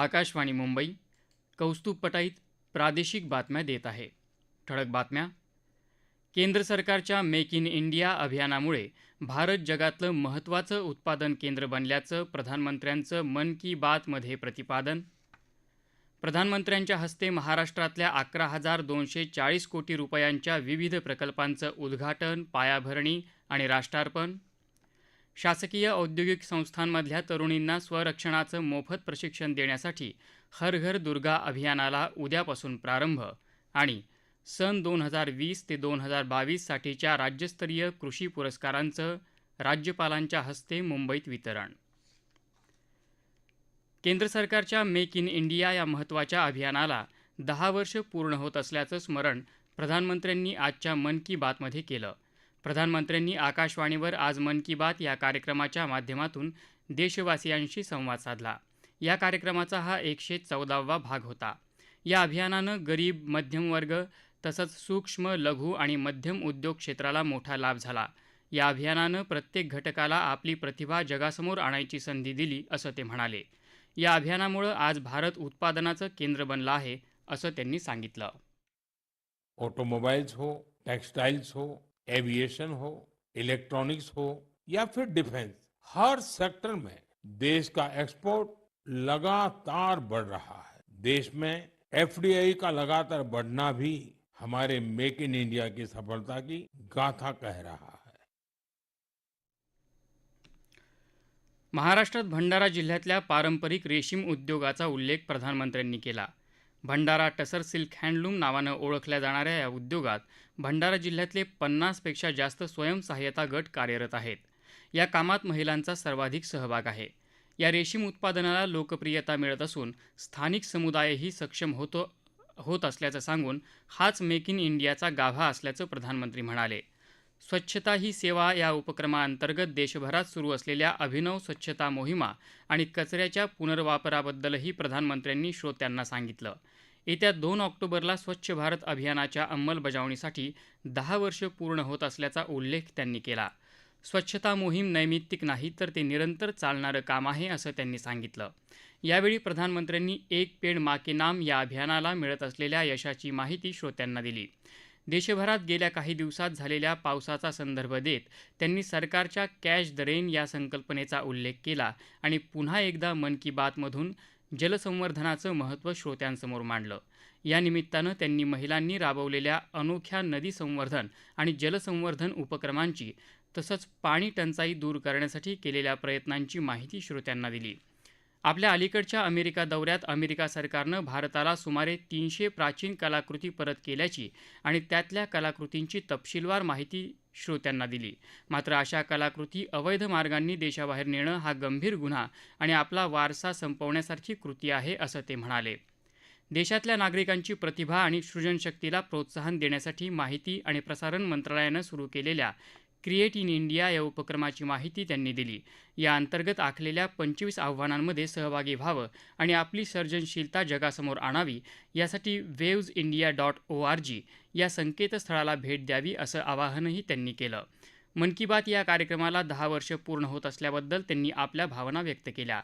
आकाशवाणी मुंबई कौस्तुभ पटाईत प्रादेशिक बातम्या देत आहे. ठळक बातम्या. केंद्र सरकारच्या मेक इन इंडिया अभियानामुळे भारत जगातलं महत्त्वाचं उत्पादन केंद्र बनल्याचं प्रधानमंत्र्यांचं मन की बातमध्ये प्रतिपादन. प्रधानमंत्र्यांच्या हस्ते महाराष्ट्रातल्या अकरा हजार दोनशे चाळीस कोटी रुपयांच्या विविध प्रकल्पांचं उद्घाटन पायाभरणी आणि राष्ट्रार्पण. शासकीय औद्योगिक संस्थांमधल्या तरुणींना स्वरक्षणाचं मोफत प्रशिक्षण देण्यासाठी हर घर दुर्गा अभियानाला उद्यापासून प्रारंभ आणि सन दोन हजार वीस ते दोन हजार बावीससाठीच्या राज्यस्तरीय कृषी पुरस्कारांचं राज्यपालांच्या हस्ते मुंबईत वितरण. केंद्र सरकारच्या मेक इन इंडिया या महत्त्वाच्या अभियानाला दहा वर्ष पूर्ण होत असल्याचं स्मरण प्रधानमंत्र्यांनी आजच्या मन की बातमध्ये केलं. प्रधानमंत्र्यांनी आकाशवाणीवर आज मन की बात या कार्यक्रमाच्या माध्यमातून देशवासियांशी संवाद साधला. या कार्यक्रमाचा हा एकशे चौदावा भाग होता. या अभियानानं गरीब मध्यमवर्ग तसंच सूक्ष्म लघु आणि मध्यम उद्योग क्षेत्राला मोठा लाभ झाला. या अभियानानं प्रत्येक घटकाला आपली प्रतिभा जगासमोर आणायची संधी दिली असं ते म्हणाले. या अभियानामुळं आज भारत उत्पादनाचं केंद्र बनलं आहे असं त्यांनी सांगितलं. ऑटोमोबाईल्स हो टेक्सटाइल्स हो एविएशन हो, इलेक्ट्रॉनिक्स हो या फिर डिफेंस, हर सेक्टर में देश का एक्सपोर्ट लगातार बढ़ रहा है। देश में एफडीआई का लगातार बढ़ना भी हमारे मेक इन इंडिया की सफलता की गाथा कह रहा है। महाराष्ट्रात भंडारा जिल्ह्यातल्या पारंपरिक रेशीम उद्योगाचा उल्लेख प्रधानमंत्र्यांनी केला. भंडारा टसर सिल्क हँडलूम नावानं ओळखल्या जाणाऱ्या या उद्योगात भंडारा जिल्ह्यातले पन्नासपेक्षा जास्त स्वयंसहाय्यता गट कार्यरत आहेत. या कामात महिलांचा सर्वाधिक सहभाग आहे. या रेशीम उत्पादनाला लोकप्रियता मिळत असून स्थानिक समुदायही सक्षम होतो होत असल्याचं सांगून हाच मेक इन इंडियाचा गाभा असल्याचं प्रधानमंत्री म्हणाले. स्वच्छता ही सेवा या उपक्रमाअंतर्गत देशभरात सुरू असलेल्या अभिनव स्वच्छता मोहिमा आणि कचऱ्याच्या पुनर्वापराबद्दलही प्रधानमंत्र्यांनी श्रोत्यांना सांगितलं. येत्या दोन ऑक्टोबरला स्वच्छ भारत अभियानाच्या अंमलबजावणीसाठी दहा वर्ष पूर्ण होत असल्याचा उल्लेख त्यांनी केला. स्वच्छता मोहीम नैमित्तिक नाही तर ते निरंतर चालणारं काम आहे असं त्यांनी सांगितलं. यावेळी प्रधानमंत्र्यांनी एक पेड माके नाम या अभियानाला मिळत असलेल्या यशाची माहिती श्रोत्यांना दिली. देशभरात गेल्या काही दिवसात झालेल्या पावसाचा संदर्भ देत त्यांनी सरकारच्या कॅश द रेन या संकल्पनेचा उल्लेख केला आणि पुन्हा एकदा मन की बातमधून जलसंवर्धनाचं महत्त्व श्रोत्यांसमोर मांडलं. या निमित्तानं त्यांनी महिलांनी राबवलेल्या अनोख्या नदी संवर्धन आणि जलसंवर्धन उपक्रमांची तसंच पाणी टंचाई दूर करण्यासाठी केलेल्या प्रयत्नांची माहिती श्रोत्यांना दिली. आपल्या अलीकडच्या अमेरिका दौऱ्यात अमेरिका सरकारनं भारताला सुमारे तीनशे प्राचीन कलाकृती परत केल्याची आणि त्यातल्या कलाकृतींची तपशीलवार माहिती श्रोत्यांना दिली. मात्र अशा कलाकृती अवैध मार्गांनी देशाबाहेर नेणं हा गंभीर गुन्हा आणि आपला वारसा संपवण्यासारखी कृती आहे असं ते म्हणाले. देशातल्या नागरिकांची प्रतिभा आणि सृजनशक्तीला प्रोत्साहन देण्यासाठी माहिती आणि प्रसारण मंत्रालयानं सुरू केलेल्या क्रिएट इन इंडिया या उपक्रमाची माहिती त्यांनी दिली. या अंतर्गत आखलेल्या पंचवीस आव्हानांमध्ये सहभागी व्हावं आणि आपली सर्जनशीलता जगासमोर आणावी यासाठी waves India dot O R G या संकेतस्थळाला भेट द्यावी असं आवाहनही त्यांनी केलं. मन की बात या कार्यक्रमाला दहा वर्ष पूर्ण होत असल्याबद्दल त्यांनी आपल्या भावना व्यक्त केल्या.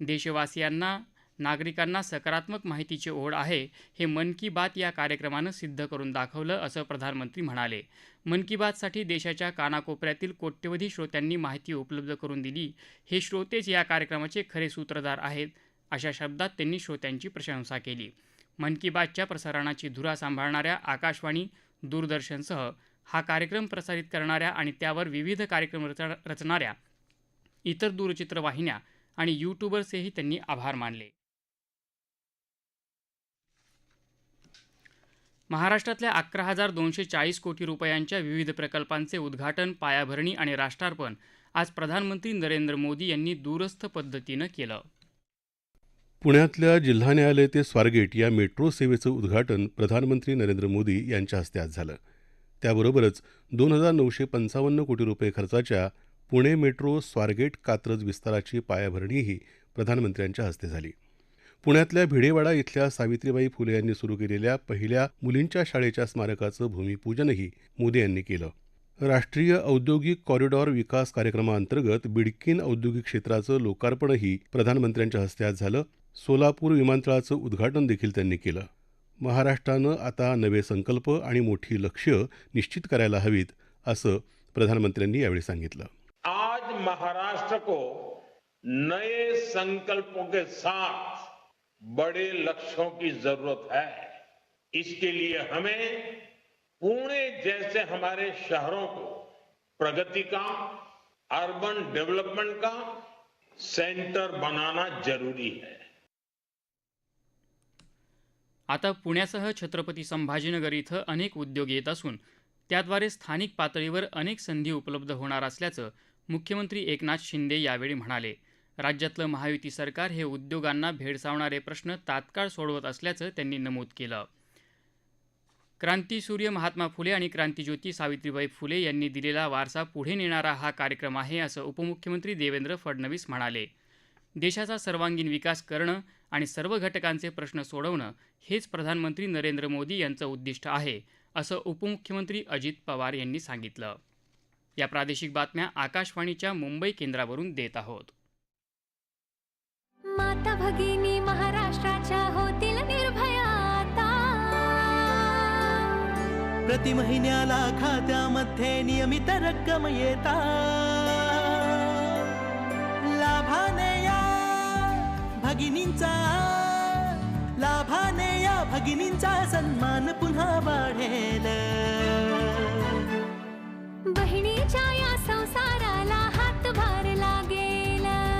देशवासियांना नागरिकांना सकारात्मक माहितीची ओढ आहे हे मन की बात या कार्यक्रमानं सिद्ध करून दाखवलं असं प्रधानमंत्री म्हणाले. मन की बातसाठी देशाच्या कानाकोपऱ्यातील कोट्यवधी श्रोत्यांनी माहिती उपलब्ध करून दिली. हे श्रोतेच या कार्यक्रमाचे खरे सूत्रधार आहेत अशा शब्दात त्यांनी श्रोत्यांची प्रशंसा केली. मन की बातच्या प्रसारणाची धुरा सांभाळणाऱ्या आकाशवाणी दूरदर्शनसह हा कार्यक्रम प्रसारित करणाऱ्या आणि त्यावर विविध कार्यक्रम रच रचणाऱ्या इतर दूरचित्रवाहिन्या आणि यूट्यूबर्सचेही त्यांनी आभार मानले. महाराष्ट्रातल्या अकरा हजार दोनशे चाळीस कोटी रुपयांच्या विविध प्रकल्पांचे उद्घाटन पायाभरणी आणि राष्ट्रार्पण आज प्रधानमंत्री नरेंद्र मोदी यांनी दूरस्थ पद्धतीनं केलं. पुण्यातल्या जिल्हा न्यायालय ते स्वारगेट या मेट्रो सेवेचं उद्घाटन प्रधानमंत्री नरेंद्र मोदी यांच्या हस्ते आज झालं. त्याबरोबरच दोन हजार नऊशे पंचावन्न कोटी रुपये खर्चाच्या पुणे मेट्रो स्वारगेट कात्रज विस्ताराची पायाभरणीही प्रधानमंत्र्यांच्या हस्ते झाली. पुण्यातल्या भिडेवाडा इथल्या सावित्रीबाई फुले यांनी सुरू केलेल्या पहिल्या मुलींच्या शाळेच्या स्मारकाचं भूमिपूजनही मोदी यांनी केलं. राष्ट्रीय औद्योगिक कॉरिडॉर विकास कार्यक्रमाअंतर्गत बिडकीन औद्योगिक क्षेत्राचं लोकार्पणही प्रधानमंत्र्यांच्या हस्ते आज झालं. सोलापूर विमानतळाचं उद्घाटन देखील त्यांनी केलं. महाराष्ट्रानं आता नवे संकल्प आणि मोठी लक्ष्य निश्चित करायला हवीत असं प्रधानमंत्र्यांनी यावेळी सांगितलं. आज महाराष्ट्र को नए संकल्पों के साथ बड़े लक्ष्यों की जरूरत है। इसके लिए हमें पुणे जैसे हमारे शहरों को प्रगति का अर्बन डेवलपमेंट का सेंटर बनाना जरूरी है। आता पुण्यासह छत्रपती संभाजीनगर इथं अनेक उद्योग येत असून त्याद्वारे स्थानिक पातळीवर अनेक संधी उपलब्ध होणार असल्याचं मुख्यमंत्री एकनाथ शिंदे यावेळी म्हणाले. राज्यातलं महायुती सरकार हे उद्योगांना भेडसावणारे प्रश्न तात्काळ सोडवत असल्याचं त्यांनी नमूद केलं. क्रांतीसूर्य महात्मा फुले आणि क्रांतीज्योती सावित्रीबाई फुले यांनी दिलेला वारसा पुढे नेणारा हा कार्यक्रम आहे असं उपमुख्यमंत्री देवेंद्र फडणवीस म्हणाले. देशाचा सर्वांगीण विकास करणं आणि सर्व घटकांचे प्रश्न सोडवणं हेच प्रधानमंत्री नरेंद्र मोदी यांचं उद्दिष्ट आहे असं उपमुख्यमंत्री अजित पवार यांनी सांगितलं. या प्रादेशिक बातम्या आकाशवाणीच्या मुंबई केंद्रावरून देत आहोत. माता भगिनी महाराष्ट्राच्या होतील निर्भया आता. प्रति महिन्याला खात्यामध्ये नियमित रक्कम येता लाभाने या भगिनींचा लाभाने या भगिनींचा सन्मान पुन्हा वाढेल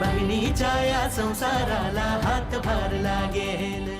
बहिणीच्या या संसाराला हातभार लागेल.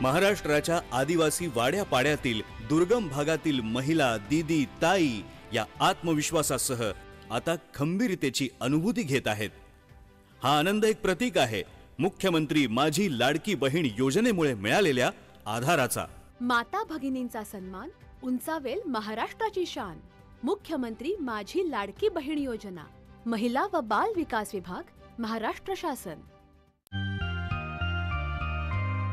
महाराष्ट्राच्या आदिवासी वाड्यापाड्यातील दुर्गम भागातील महिला दीदी ताई या आत्मविश्वासासह आता खंबीरतेची अनुभूती घेत आहेत. हा आनंद एक प्रतीक आहे. मुख्यमंत्री माझी लाडकी बहीण योजनेमुळे मिळालेल्या आधाराचा. माता भगिनींचा सन्मान उंचावेल महाराष्ट्राची शान. मुख्यमंत्री माझी लाडकी बहीण योजना महिला व बाल विकास विभाग महाराष्ट्र शासन.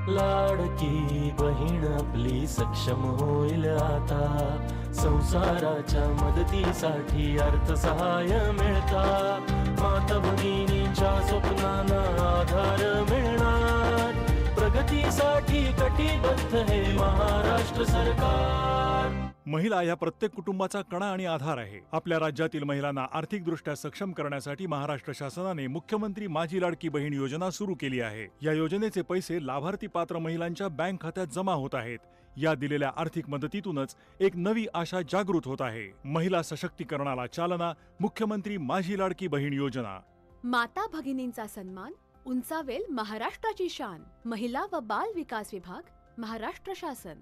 लाडकी बहीण आपली सक्षम होईल आता. संसाराच्या मदतीसाठी अर्थसहाय्य मिळता. माता भगिनीच्या स्वप्नांना आधार मिळणार. प्रगतीसाठी कटिबद्ध हे महाराष्ट्र सरकार. महिला ह्या प्रत्येक कुटुंबाचा कणा आणि आधार आहे. आपल्या राज्यातील महिलांना आर्थिकदृष्ट्या सक्षम करण्यासाठी महाराष्ट्र शासनाने मुख्यमंत्री माझी लाडकी बहीण योजना सुरू केली आहे. या योजनेचे पैसे लाभार्थी पात्र महिलांच्या बँक खात्यात जमा होत आहेत. या दिलेल्या आर्थिक मदतीतूनच एक नवी आशा जागृत होत आहे. महिला सशक्तीकरणाला चालना मुख्यमंत्री माझी लाडकी बहीण योजना. माता भगिनींचा सन्मान उंचावेल महाराष्ट्राची शान. महिला व बाल विकास विभाग महाराष्ट्र शासन.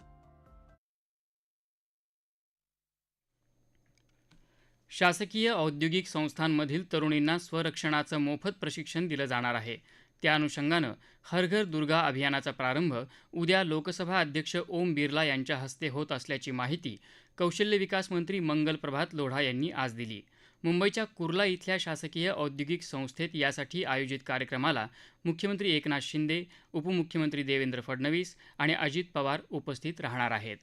शासकीय औद्योगिक संस्थांमधील तरुणींना स्वरक्षणाचं मोफत प्रशिक्षण दिलं जाणार आहे. त्या अनुषंगानं हर घर दुर्गा अभियानाचा प्रारंभ उद्या लोकसभा अध्यक्ष ओम बिर्ला यांच्या हस्ते होत असल्याची माहिती कौशल्य विकास मंत्री मंगल प्रभात लोढा यांनी आज दिली. मुंबईच्या कुर्ला इथल्या शासकीय औद्योगिक संस्थेत यासाठी आयोजित कार्यक्रमाला मुख्यमंत्री एकनाथ शिंदे उपमुख्यमंत्री देवेंद्र फडणवीस आणि अजित पवार उपस्थित राहणार आहेत.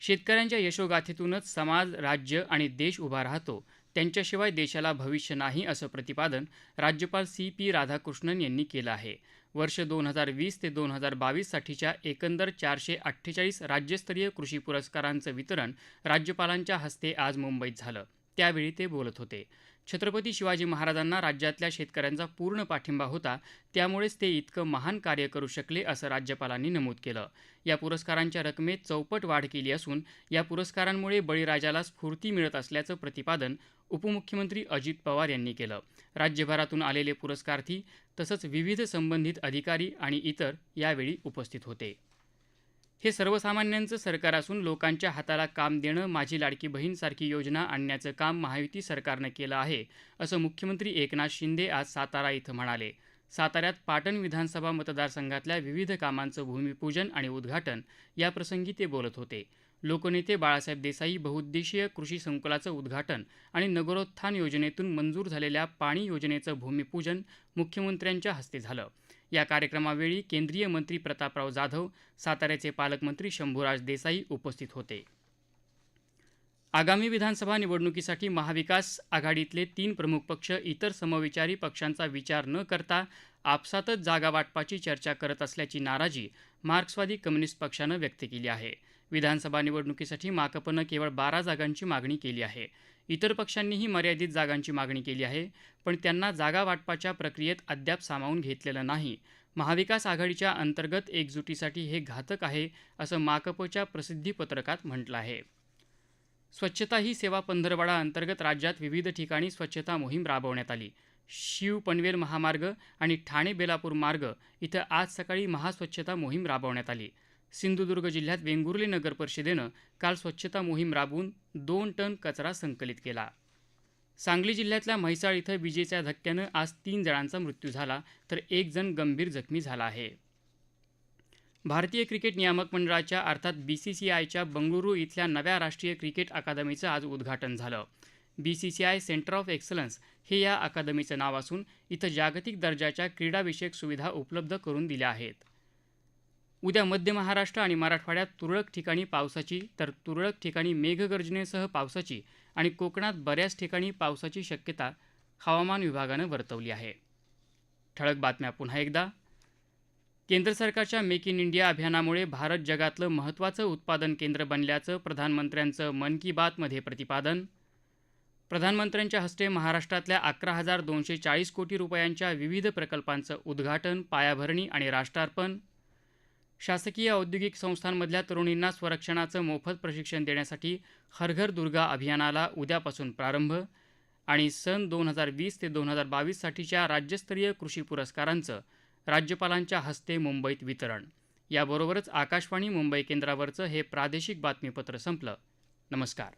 शेतकऱ्यांच्या यशोगाथेतूनच समाज राज्य आणि देश उभा राहतो. त्यांच्याशिवाय देशाला भविष्य नाही असं प्रतिपादन राज्यपाल सी पी राधाकृष्णन यांनी केलं आहे. वर्ष दोन हजार वीस ते दोन हजार बावीससाठीच्या एकंदर चारशे अठ्ठेचाळीस राज्यस्तरीय कृषी पुरस्कारांचं वितरण राज्यपालांच्या हस्ते आज मुंबईत झालं. त्यावेळी ते बोलत होते. छत्रपती शिवाजी महाराजांना राज्यातल्या शेतकऱ्यांचा पूर्ण पाठिंबा होता त्यामुळेच ते इतकं महान कार्य करू शकले असं राज्यपालांनी नमूद केलं. या पुरस्कारांच्या रकमेत चौपट वाढ केली असून या पुरस्कारांमुळे बळीराजाला स्फूर्ती मिळत असल्याचं प्रतिपादन उपमुख्यमंत्री अजित पवार यांनी केलं. राज्यभरातून आलेले पुरस्कार्थी तसंच विविध संबंधित अधिकारी आणि इतर यावेळी उपस्थित होते. हे सर्वसामान्यांचं सरकार असून लोकांच्या हाताला काम देणं माझी लाडकी बहीणसारखी योजना आणण्याचं काम महायुती सरकारनं केलं आहे असं मुख्यमंत्री एकनाथ शिंदे आज सातारा इथं म्हणाले. साताऱ्यात पाटण विधानसभा मतदारसंघातल्या विविध कामांचं भूमिपूजन आणि उद्घाटन याप्रसंगी ते बोलत होते. लोकनेते बाळासाहेब देसाई बहुउद्देशीय कृषी संकुलाचं उद्घाटन आणि नगरोत्थान योजनेतून मंजूर झालेल्या पाणी योजनेचं भूमिपूजन मुख्यमंत्र्यांच्या हस्ते झालं. या कार्यक्रमावेळी केंद्रीय मंत्री प्रतापराव जाधव साताऱ्याचे पालकमंत्री शंभूराज देसाई उपस्थित होते. आगामी विधानसभा निवडणुकीसाठी महाविकास आघाडीतले तीन प्रमुख पक्ष इतर समविचारी पक्षांचा विचार न करता आपसातच जागा वाटपाची चर्चा करत असल्याची नाराजी मार्क्सवादी कम्युनिस्ट पक्षानं व्यक्त केली आहे. विधानसभा निवडणुकीसाठी माकपनं केवळ बारा जागांची मागणी केली आहे. इतर पक्षांनीही मर्यादित जागांची मागणी केली आहे पण त्यांना जागा वाटपाच्या प्रक्रियेत अद्याप सामावून घेतलेलं नाही. महाविकास आघाडीच्या अंतर्गत एकजुटीसाठी हे घातक आहे असं माकपच्या प्रसिद्धीपत्रकात म्हटलं आहे. स्वच्छता ही सेवा पंधरवडा अंतर्गत राज्यात विविध ठिकाणी स्वच्छता मोहीम राबवण्यात आली. शिव पनवेल महामार्ग आणि ठाणे बेलापूर मार्ग इथं आज सकाळी महास्वच्छता मोहीम राबवण्यात आली. सिंधुदुर्ग जिल्ह्यात वेंगुर्ली नगर परिषदेनं काल स्वच्छता मोहीम राबवून दोन टन कचरा संकलित केला. सांगली जिल्ह्यातल्या म्हैसाळ इथं विजेच्या धक्क्यानं आज तीन जणांचा मृत्यू झाला तर एक जण गंभीर जखमी झाला आहे. भारतीय क्रिकेट नियामक मंडळाच्या अर्थात बी सी सी आयच्या बंगळुरू इथल्या नव्या राष्ट्रीय क्रिकेट अकादमीचं आज उद्घाटन झालं. B C C I centre of excellence हे या अकादमीचं नाव असून इथं जागतिक दर्जाच्या क्रीडाविषयक सुविधा उपलब्ध करून दिल्या आहेत. उद्या मध्य महाराष्ट्र आणि मराठवाड्यात तुरळक ठिकाणी पावसाची तर तुरळक ठिकाणी मेघगर्जनेसह पावसाची आणि कोकणात बऱ्याच ठिकाणी पावसाची शक्यता हवामान विभागानं वर्तवली आहे. ठळक बातम्या पुन्हा एकदा. केंद्र सरकारच्या मेक इन इंडिया अभियानामुळे भारत जगातलं महत्त्वाचं उत्पादन केंद्र बनल्याचं प्रधानमंत्र्यांचं मन की बातमध्ये प्रतिपादन. प्रधानमंत्र्यांच्या हस्ते महाराष्ट्रातल्या अकरा हजार दोनशे चाळीस कोटी रुपयांच्या विविध प्रकल्पांचं उद्घाटन पायाभरणी आणि राष्ट्रार्पण. शासकीय औद्योगिक संस्थांमधल्या तरुणींना स्वरक्षणाचं मोफत प्रशिक्षण देण्यासाठी हरघर दुर्गा अभियानाला उद्यापासून प्रारंभ आणि सन दोन हजार वीस ते दोन हजार बावीससाठीच्या राज्यस्तरीय कृषी पुरस्कारांचं राज्यपालांच्या हस्ते मुंबईत वितरण. याबरोबरच आकाशवाणी मुंबई केंद्रावरचं हे प्रादेशिक बातमीपत्र संपलं. नमस्कार.